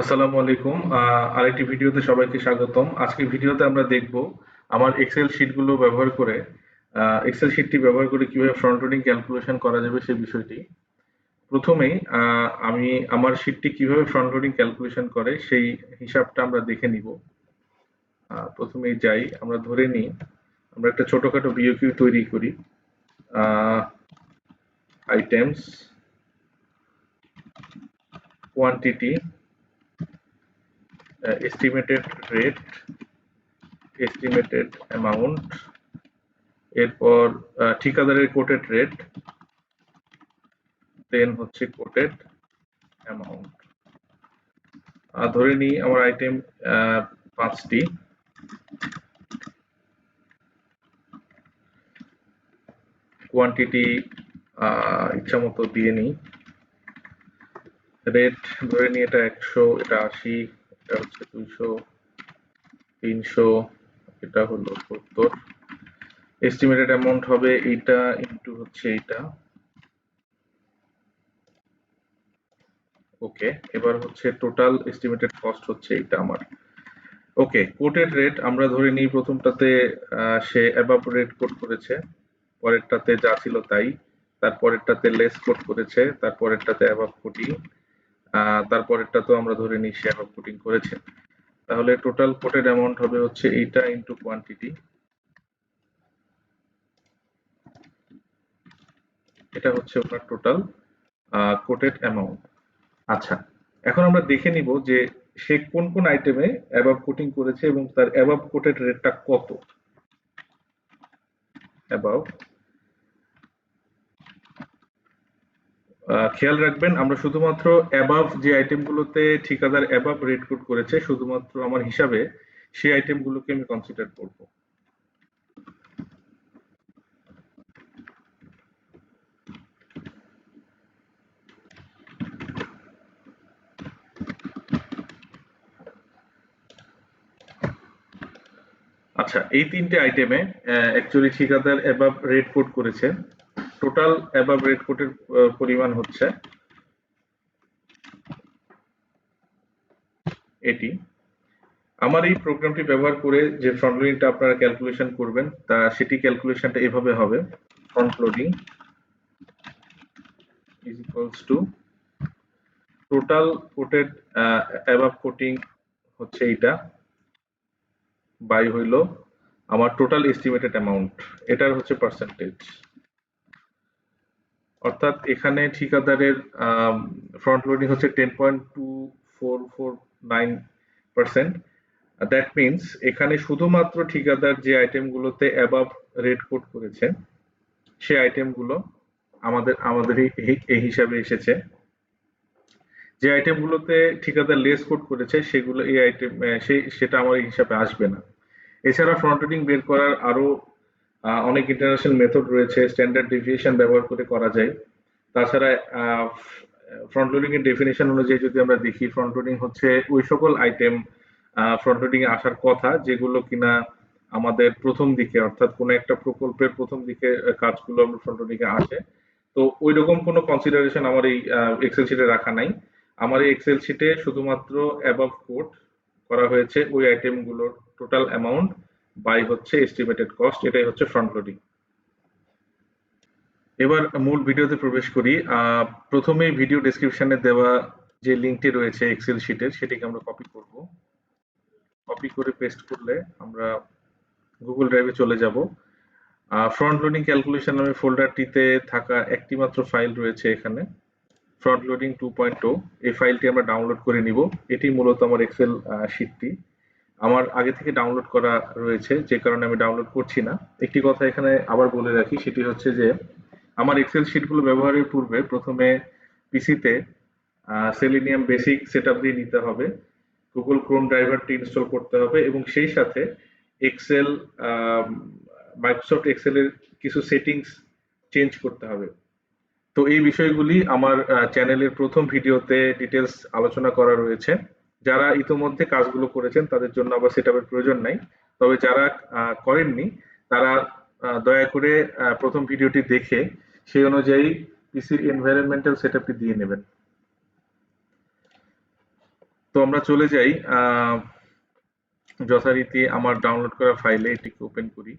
আসসালামু আলাইকুম। আরেকটি ভিডিওতে সবাইকে স্বাগতম। আজকে ভিডিওতে আমরা দেখব আমার এক্সেল শিটগুলো ব্যবহার করে এক্সেল শিটটি ব্যবহার করে কীভাবে ফ্রন্ট লোডিং ক্যালকুলেশন করা যাবে সেই বিষয়টি। প্রথমেই আমি আমার শিটটি কীভাবে ফ্রন্ট লোডিং ক্যালকুলেশন করে সেই হিসাবটা আমরা দেখে নিব। প্রথমেই যাই, আমরা ধরে নিই, আমরা একটা ছোটখাটো বিওকিউ তৈরি করি। Items quantity uh, estimated rate estimated amount এরপর আহ, ঠিকাদারের কোটেড রেট দেন হচ্ছে কোটেড অ্যামাউন্ট ধরে নিই আমার আইটেম পাঁচটি। কোয়ান্টিটি ইচ্ছা মতো দিয়ে নিই রেট ধরে নিই এটা একশো এটা আশি। এটা হচ্ছে দুইশো, তিনশো, এটা হলো সত্তর। এস্টিমেটেড অ্যামাউন্ট হবে এইটা ইন্টু হচ্ছে এইটা। ওকে এবার হচ্ছে টোটাল এস্টিমেটেড কস্ট হচ্ছে এইটা আমার। ওকে কোটেড রেট আমরা ধরে নিই প্রথমটাতে সে অ্যাবাভ রেট কোট করেছে, পরেরটাতে যা ছিল তাই, তারপরেরটাতে লেস কোড করেছে, তারপরেরটাতে অ্যাবাভ কোটিং তারপরেরটা তো আমরা ধরে নিই সে অ্যাবাভ কোটিং করেছে তাহলে টোটাল কোটেড অ্যামাউন্ট হবে হচ্ছে এইটা ইন্টু কোয়ান্টিটি এটা হচ্ছে ওনার টোটাল কোটেড অ্যামাউন্ট আচ্ছা এখন আমরা দেখে নিব যে সে কোন কোন আইটেমে অ্যাবাব কোটিং করেছে এবং তার অ্যাবাব কোটেড রেটটা কত। অ্যাবাব খেয়াল রাখবেন, আমরা শুধুমাত্র অ্যাবাভ যে আইটেমগুলোতে ঠিকাদার অ্যাবাভ রেট কোড করেছে, শুধুমাত্র আমার হিসাবে সেই আইটেমগুলোকে আমি কনসিডার করব। আচ্ছা এই তিনটে আইটেমে অ্যাকচুয়ালি ঠিকাদার অ্যাবাভ রেট কোড করেছে। টোটাল অ্যাবাভ রেড কোটের পরিমাণ হচ্ছে এটি আমার এই প্রোগ্রামটি ব্যবহার করে যে ফ্রন্ট লোডিংটা আপনারা ক্যালকুলেশন করবেন, তা সেটি ক্যালকুলেশনটা এভাবে হবে। Front loading is equals to total quoted above quoting হচ্ছে এইটা বাই হইল আমার টোটাল এস্টিমেটেড অ্যামাউন্ট এটার হচ্ছে পার্সেন্টেজ অর্থাৎ এখানে ঠিকাদারের ফ্রন্ট লোডিং হচ্ছে ten point two four four nine percent that means এখানে শুধুমাত্র ঠিকাদার যে আইটেমগুলোতে অ্যাবাভ রেট কোড করেছে সেই আইটেমগুলো আমাদের আমাদের এই- হিসাবে এসেছে। যে আইটেমগুলোতে ঠিকাদার লেস কোড করেছে সেগুলো এই আইটেম সেটা আমার হিসাবে আসবে না। এছাড়া ফ্রন্ট লোডিং বের করার আরও আহ, অনেক ইন্টারন্যাশনাল মেথড রয়েছে স্ট্যান্ডার্ড ডেভিয়েশন ব্যবহার করে করা যায়। তাছাড়া ফ্রন্ট লোডিং এর ডেফিনেশন অনুযায়ী যদি আমরা দেখি ফ্রন্ট লোডিং হচ্ছে ওই সকল আইটেম ফ্রন্ট লোডিং এ আসার কথা, যেগুলো কিনা আমাদের প্রথম দিকে, অর্থাৎ কোনো একটা প্রকল্পের প্রথম দিকে কাজগুলো আমরা ফ্রন্ট লোডিং এ আসে। তো ওই রকম কোনো কনসিডারেশন আমার এই এক্সেল শিটে রাখা নাই। আমার এই এক্সেল শিটে শুধুমাত্র অ্যাবাভ কোড করা হয়েছে ওই আইটেমগুলোর টোটাল অ্যামাউন্ট বাই হচ্ছে এস্টিমেটেড কস্ট এটাই হচ্ছে ফ্রন্ট লোডিং এবার মূল ভিডিওতে প্রবেশ করি। আহ, প্রথমেই ভিডিও ডেসক্রিপশনে দেওয়া যে লিঙ্কটি রয়েছে এক্সেল শিটের সেটিকে আমরা কপি করব। কপি করে পেস্ট করলে আমরা গুগল ড্রাইভে চলে যাব। ফ্রন্ট লোডিং ক্যালকুলেশন নামে ফোল্ডারটিতে থাকা একটি মাত্র ফাইল রয়েছে এখানে। ফ্রন্ট লোডিং টু পয়েন্ট এই ফাইলটি আমরা ডাউনলোড করে নিব। এটি মূলত আমার এক্সেল শিটটি আমার আগে থেকে ডাউনলোড করা রয়েছে, যে কারণে আমি ডাউনলোড করছি না। একটি কথা এখানে আবার বলে রাখি, সেটি হচ্ছে যে, আমার এক্সেল শিটগুলো ব্যবহারের পূর্বে প্রথমে পিসিতে সেলিনিয়াম বেসিক সেটআপ দিয়ে নিতে হবে। গুগল ক্রোম ড্রাইভারটি ইনস্টল করতে হবে এবং সেই সাথে এক্সেল মাইক্রোসফট এক্সেলের কিছু সেটিংস চেঞ্জ করতে হবে। তো এই বিষয়গুলি আমার চ্যানেলের প্রথম ভিডিওতে ডিটেলস আলোচনা করা রয়েছে। যারা ইতোমধ্যে কাজগুলো করেছেন, তাদের জন্য আবার সেটআপের প্রয়োজন নাই। তবে যারা করেননি, তারা দয়া করে প্রথম ভিডিওটি দেখে সেই অনুযায়ী পিসির এনভায়রনমেন্টাল সেটআপটি দিয়ে নেবেন। তো আমরা চলে যাই। যথারীতি আমার ডাউনলোড করা ফাইলে এটিকে ওপেন করি।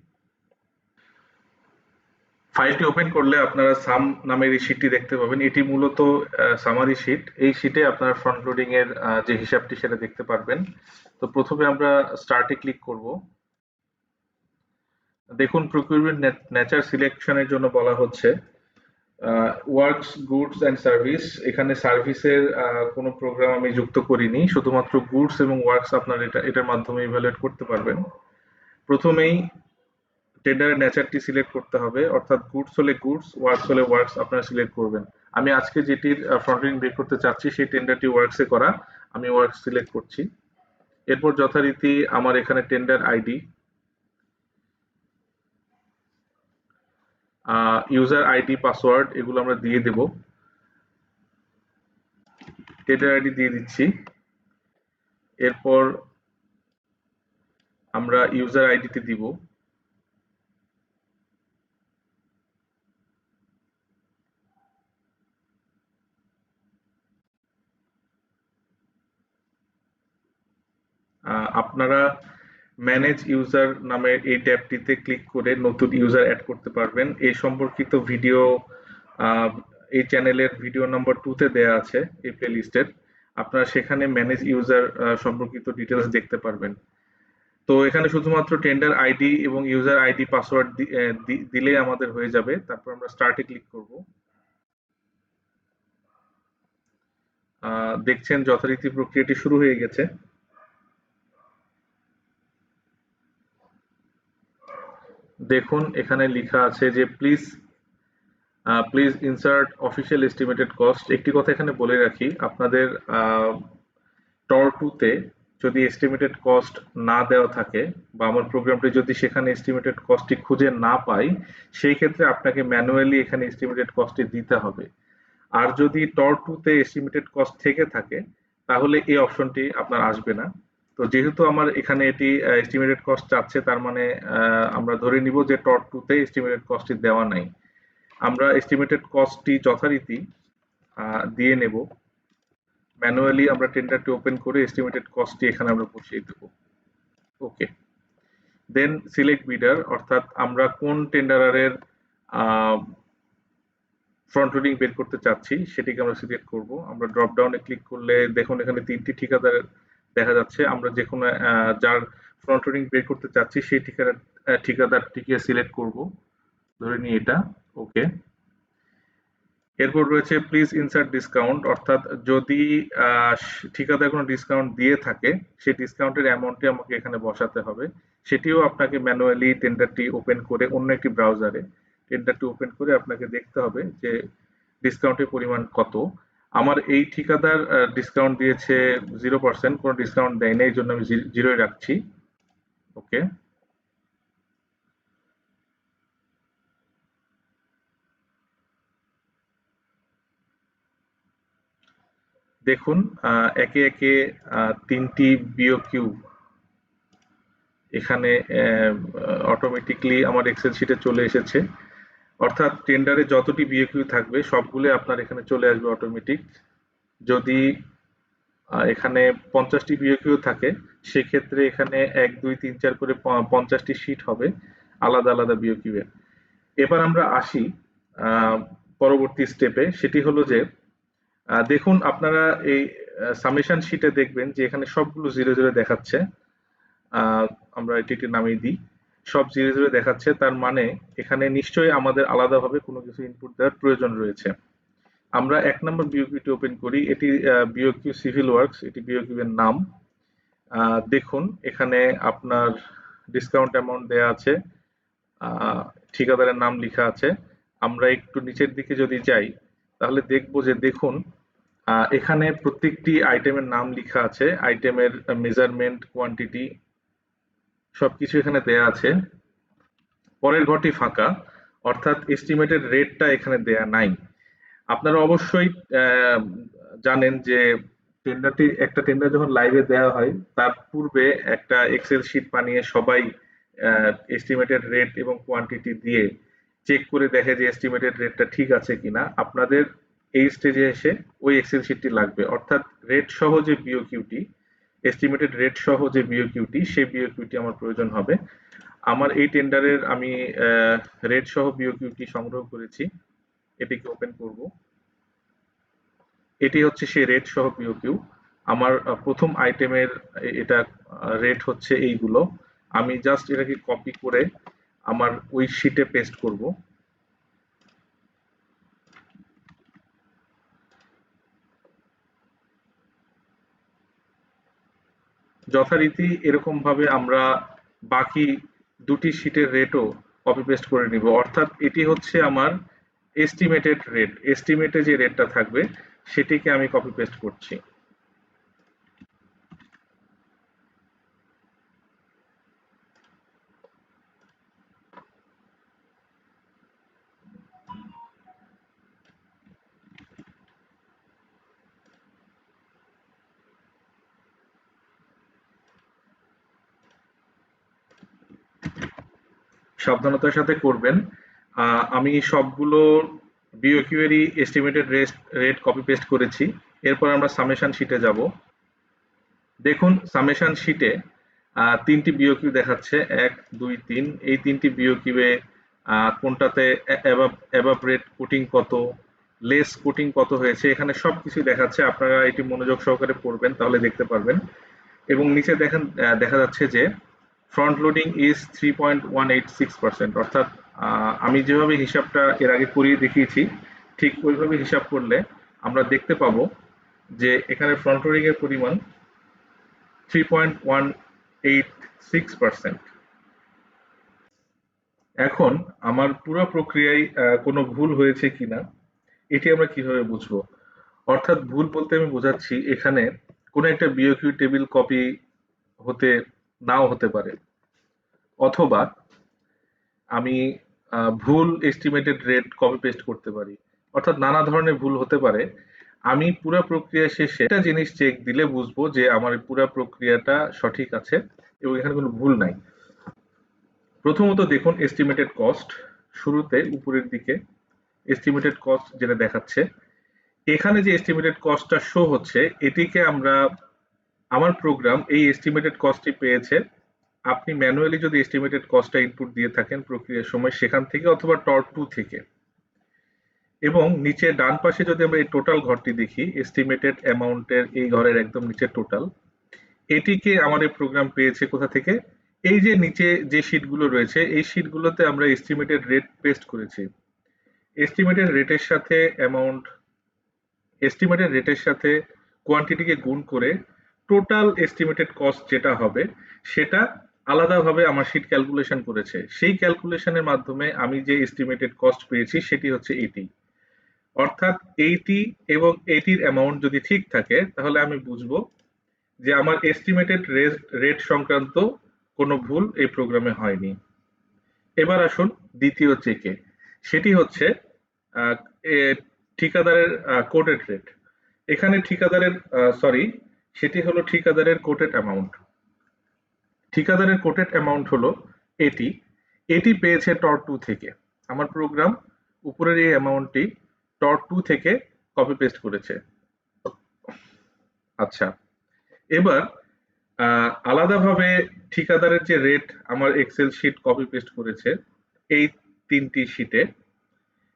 ফাইলটি ওপেন করলে আপনারা সাম নামের এই শিটটি দেখতে পাবেন। এটি মূলত সামারি শিট এই শিটে আপনারা ফ্রন্ট লোডিং এর যে হিসাবটি সেটা দেখতে পারবেন। তো প্রথমে আমরা স্টার্টে ক্লিক করব। দেখুন প্রকিউরমেন্ট নেচার সিলেকশনের জন্য বলা হচ্ছে। ওয়ার্কস গুডস অ্যান্ড সার্ভিস এখানে সার্ভিসের কোনো প্রোগ্রাম আমি যুক্ত করিনি। শুধুমাত্র গুডস এবং ওয়ার্কস আপনার এটা, এটার মাধ্যমে ইভ্যালুয়েট করতে পারবেন। প্রথমেই টেন্ডারের নেচারটি সিলেক্ট করতে হবে, অর্থাৎ গুডস হলে গুডস ওয়ার্কস হলে ওয়ার্কস আপনারা সিলেক্ট করবেন। আমি আজকে যেটির ফ্রন্টিং বের করতে চাচ্ছি সেই টেন্ডারটি ওয়ার্কসে করা, আমি ওয়ার্কস সিলেক্ট করছি। এরপর যথারীতি আমার এখানে tender ID user ID password এগুলো আমরা দিয়ে দেব। টেন্ডার আইডি দিয়ে দিচ্ছি। এরপর আমরা ইউজার আইডিতে দিব। আপনারা ম্যানেজ ইউজার নামের এই ট্যাবটিতে ক্লিক করে নতুন ইউজার অ্যাড করতে পারবেন। এই সম্পর্কিত ভিডিও এই চ্যানেলের ভিডিও নম্বর টুতে দেয়া আছে, এই প্লেলিস্টের আপনারা সেখানে ম্যানেজ ইউজার সম্পর্কিত ডিটেলস দেখতে পারবেন। তো এখানে শুধুমাত্র টেন্ডার আইডি এবং ইউজার আইডি পাসওয়ার্ড দিলে আমাদের হয়ে যাবে। তারপর আমরা স্টার্টে ক্লিক করব। দেখছেন যথারীতি প্রক্রিয়াটি শুরু হয়ে গেছে। দেখুন, এখানে লেখা আছে যে please please insert official estimated cost একটি কথা এখানে বলে রাখি, আপনাদের টর টুতে যদি এস্টিমেটেড কস্ট না দেওয়া থাকে বা আমার প্রোগ্রামটি যদি সেখানে এস্টিমেটেড কস্টটি খুঁজে না পাই, সেই ক্ষেত্রে আপনাকে ম্যানুয়ালি এখানে এস্টিমেটেড কস্টটি দিতে হবে। আর যদি টর টুতে এস্টিমেটেড কস্ট থেকে থাকে, তাহলে এই অপশনটি আপনার আসবে না। তো যেহেতু আমার এখানে এটি এস্টিমেটেড কস্ট চাচ্ছে তার মানে আমরা ধরে নিব যে টট টুতে এস্টিমেটেড কস্টটি দেওয়া নাই। আমরা এস্টিমেটেড কস্টটি যথারীতি দিয়ে নেব। ম্যানুয়ালি আমরা টেন্ডারটি ওপেন করে এস্টিমেটেড কস্টটি এখানে আমরা বসিয়ে দেব। ওকে দেন সিলেক্ট বিডার অর্থাৎ আমরা কোন টেন্ডারারের ফ্রন্ট লোডিং বের করতে চাচ্ছি, সেটিকে আমরা সিলেক্ট করব। আমরা ড্রপ ডাউনে ক্লিক করলে দেখুন এখানে তিনটি ঠিকাদার দেখা যাচ্ছে আমরা যে কোনো যার ফ্রন্ট লোডিং বের করতে চাচ্ছি, সেই ঠিকাদার ঠিকাদারটিকে সিলেক্ট করব। ধরে নিই এটা ওকে এরপর রয়েছে প্লিজ ইনসার্ট ডিসকাউন্ট অর্থাৎ যদি ঠিকাদার কোনো ডিসকাউন্ট দিয়ে থাকে, সেই ডিসকাউন্টের অ্যামাউন্টটি আমাকে এখানে বসাতে হবে। সেটিও আপনাকে ম্যানুয়ালি টেন্ডারটি ওপেন করে অন্য একটি ব্রাউজারে টেন্ডারটি ওপেন করে আপনাকে দেখতে হবে যে ডিসকাউন্টের পরিমাণ কত। আমার এই ঠিকাদার ডিসকাউন্ট দিয়েছে জিরো পার্সেন্ট কোনো ডিসকাউন্ট দেয় না এই জন্য আমি জিরোই রাখছি। ওকে দেখুন একে একে তিনটি বিওকিউ এখানে অটোমেটিকলি আমার এক্সেল শিটে চলে এসেছে। অর্থাৎ টেন্ডারে যতটি বিএকিউ থাকবে সবগুলো আপনার এখানে চলে আসবে অটোমেটিক যদি এখানে পঞ্চাশটি বিএকিউ থাকে, সেক্ষেত্রে এখানে এক, দুই, তিন, চার করে পঞ্চাশটি শিট হবে আলাদা আলাদা বিওকিউ এর এবার আমরা আসি পরবর্তী স্টেপে সেটি হলো যে দেখুন আপনারা এই সামেশন শিটে দেখবেন যে এখানে সবগুলো জিরো জিরো দেখাচ্ছে। আমরা এটিকে নামিয়ে দিই। সব জিরো জিরো দেখাচ্ছে, তার মানে এখানে নিশ্চয়ই আমাদের আলাদাভাবে কোনো কিছু ইনপুট দেওয়ার প্রয়োজন রয়েছে। আমরা এক নম্বর বিওকিউটি ওপেন করি, এটি বিওকিউ সিভিল ওয়ার্কস এটি বিওকিউ এর নাম। দেখুন, এখানে আপনার ডিসকাউন্ট অ্যামাউন্ট দেয়া আছে ঠিকাদারের নাম লেখা আছে। আমরা একটু নিচের দিকে যদি যাই, তাহলে দেখব যে দেখুন এখানে প্রত্যেকটি আইটেমের নাম লেখা আছে। আইটেমের মেজারমেন্ট কোয়ান্টিটি সবকিছু এখানে দেয়া আছে। পরের ঘরটি ফাঁকা, অর্থাৎ এস্টিমেটেড রেটটা এখানে দেয়া নাই। আপনারা অবশ্যই জানেন যে টেন্ডারটি একটা টেন্ডার যখন লাইভে দেওয়া হয়, তার পূর্বে একটা এক্সেল শিট বানিয়ে সবাই এস্টিমেটেড রেট এবং কোয়ান্টিটি দিয়ে চেক করে দেখে যে এস্টিমেটেড রেটটা ঠিক আছে কিনা। আপনাদের এই স্টেজে এসে ওই এক্সেল শিটটি লাগবে। অর্থাৎ রেট সহ যে বিওকিউটি এস্টিমেটেড রেট সহ যে বিওকিউটি সেই বিওকিউটি আমার প্রয়োজন হবে। আমার এই টেন্ডারের আমি রেট সহ বিওকিউটি সংগ্রহ করেছি। এটিকে ওপেন করব। এটি হচ্ছে সেই রেট সহ বিওকিউ আমার প্রথম আইটেমের এটা রেট হচ্ছে এইগুলো। আমি জাস্ট এটাকে কপি করে আমার ওই শিটে পেস্ট করব। যথারীতি এরকম ভাবে আমরা বাকি দুটি শিটের রেটও কপি পেস্ট করে নিব। অর্থাৎ এটি হচ্ছে আমার এস্টিমেটেড রেট এস্টিমেটে যে রেটটা থাকবে, সেটিকে আমি কপি পেস্ট করছি। সাবধানতার সাথে করবেন। আমি সবগুলো বিওকিউয়েরই estimated rest rate copy paste করেছি। এরপর আমরা সামেশন শিটে যাব। দেখুন সামেশন শিটে তিনটি বিওকিউ দেখাচ্ছে। এক, দুই, তিন। এই তিনটি বিওকিউয়ে কোনটাতে অ্যাবাব রেট কোটিং কত লেস কোটিং কত হয়েছে, এখানে সব কিছু দেখাচ্ছে। আপনারা এটি মনোযোগ সহকারে পড়বেন, তাহলে দেখতে পারবেন। এবং নিচে দেখেন দেখা যাচ্ছে যে front loading is three point one eight six percent অর্থাৎ আমি যেভাবে হিসাবটা এর আগে করিয়ে দেখিয়েছি, ঠিক ওইভাবে হিসাব করলে আমরা দেখতে পাবো যে এখানে ফ্রন্ট লোডিংয়ের পরিমাণ three point one eight six percent এখন আমার পুরো প্রক্রিয়ায় কোনো ভুল হয়েছে কিনা, এটি আমরা কীভাবে বুঝব? অর্থাৎ ভুল বলতে আমি বোঝাচ্ছি, এখানে কোনো একটা বিওকিউ টেবিল কপি হতে, নাও হতে পারে। অথবা আমি ভুল এস্টিমেটেড রেট কপি পেস্ট করতে পারি। অর্থাৎ নানা ধরনের ভুল হতে পারে। আমি পুরো প্রক্রিয়া শেষে একটা জিনিস চেক দিলে বুঝব যে আমার পুরো প্রক্রিয়াটা সঠিক আছে এবং এখানে কোনো ভুল নাই। প্রথমত দেখুন এস্টিমেটেড কস্ট শুরুতে উপরের দিকে এস্টিমেটেড কস্ট যেটা দেখাচ্ছে। এখানে যে এস্টিমেটেড কস্টটা শো হচ্ছে, এটিকে আমরা, আমার প্রোগ্রাম এই এস্টিমেটেড কস্টটি পেয়েছে আপনি ম্যানুয়ালি যদি এস্টিমেটেড কস্টটা ইনপুট দিয়ে থাকেন প্রক্রিয়ার সময় সেখান থেকে অথবা টর টু থেকে। এবং নিচে ডান পাশে যদি আমরা এই টোটাল ঘরটি দেখি এস্টিমেটেড অ্যামাউন্টের এই ঘরের একদম নিচে টোটাল এটিকে আমাদের প্রোগ্রাম পেয়েছে কোথা থেকে? এই যে নিচে যে শিটগুলো রয়েছে, এই শিটগুলোতে আমরা এস্টিমেটেড রেট পেস্ট করেছি। এস্টিমেটেড রেটের সাথে অ্যামাউন্ট এস্টিমেটেড রেটের সাথে কোয়ান্টিটিকে গুণ করে টোটাল এস্টিমেটেড কস্ট যেটা হবে, সেটা আলাদাভাবে আমার শিট ক্যালকুলেশন করেছে। সেই ক্যালকুলেশনের মাধ্যমে আমি যে এস্টিমেটেড কস্ট পেয়েছি, সেটি হচ্ছে এটি অর্থাৎ এইটি এবং এটির অ্যামাউন্ট যদি ঠিক থাকে, তাহলে আমি বুঝব যে আমার এস্টিমেটেড রেট সংক্রান্ত কোনো ভুল এই প্রোগ্রামে হয়নি। এবার আসুন দ্বিতীয় চেকে সেটি হচ্ছে ঠিকাদারের কোটেড রেট এখানে ঠিকাদারের সরি সেটি হলো ঠিকাদারের কোটেড অ্যামাউন্ট ঠিকাদারের কোটেড অ্যামাউন্ট হলো এটি এটি পেয়েছে টর টু থেকে। আমার প্রোগ্রাম উপরের এই অ্যামাউন্টটি টর টু থেকে কপি পেস্ট করেছে। আচ্ছা এবার আলাদাভাবে ঠিকাদারের যে রেট আমার এক্সেল শিট কপি পেস্ট করেছে, এই তিনটি শিটে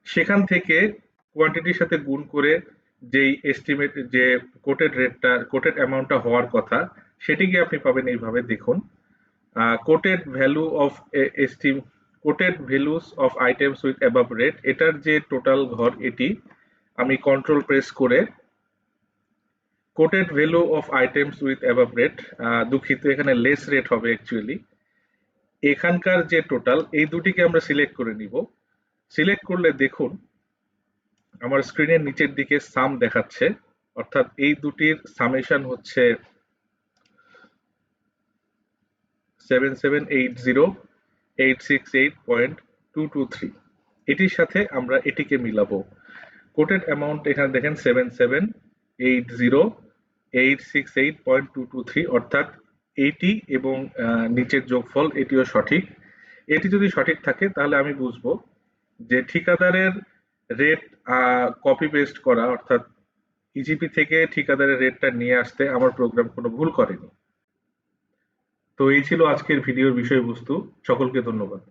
সেখান থেকে কোয়ান্টিটির সাথে গুণ করে যেই এস্টিমেট যে কোটেড রেটটা কোটেড অ্যামাউন্টটা হওয়ার কথা, সেটিকে আপনি পাবেন এইভাবে দেখুন। Quoted value of estimate quoted values of items with above rate এটার যে টোটাল ঘর, এটি আমি কন্ট্রোল প্রেস করে quoted value of items with above rate দুঃখিত, এখানে লেস রেট হবে অ্যাকচুয়ালি এখানকার যে টোটাল এই দুটিকে আমরা সিলেক্ট করে নিব। সিলেক্ট করলে দেখুন, আমার স্ক্রিনের নিচের দিকে সাম দেখাচ্ছে, অর্থাৎ এই দুটির সামেশন হচ্ছে 7780868.223 এটির সাথে আমরা এটিকে মিলাবো। কোটেড অ্যামাউন্ট এখানে দেখেন 7780868.223 অর্থাৎ এটি এবং নিচের যোগফল এটিও সঠিক। এটি যদি সঠিক থাকে তাহলে আমি বুঝব যে ঠিকাদারের রেট কপি পেস্ট করা, অর্থাৎ ইজিপি থেকে ঠিকাদারের রেটটা নিয়ে আসতে আমার প্রোগ্রাম কোনো ভুল করেনি। তো এই ছিল আজকের ভিডিওর বিষয়বস্তু। সকলকে ধন্যবাদ।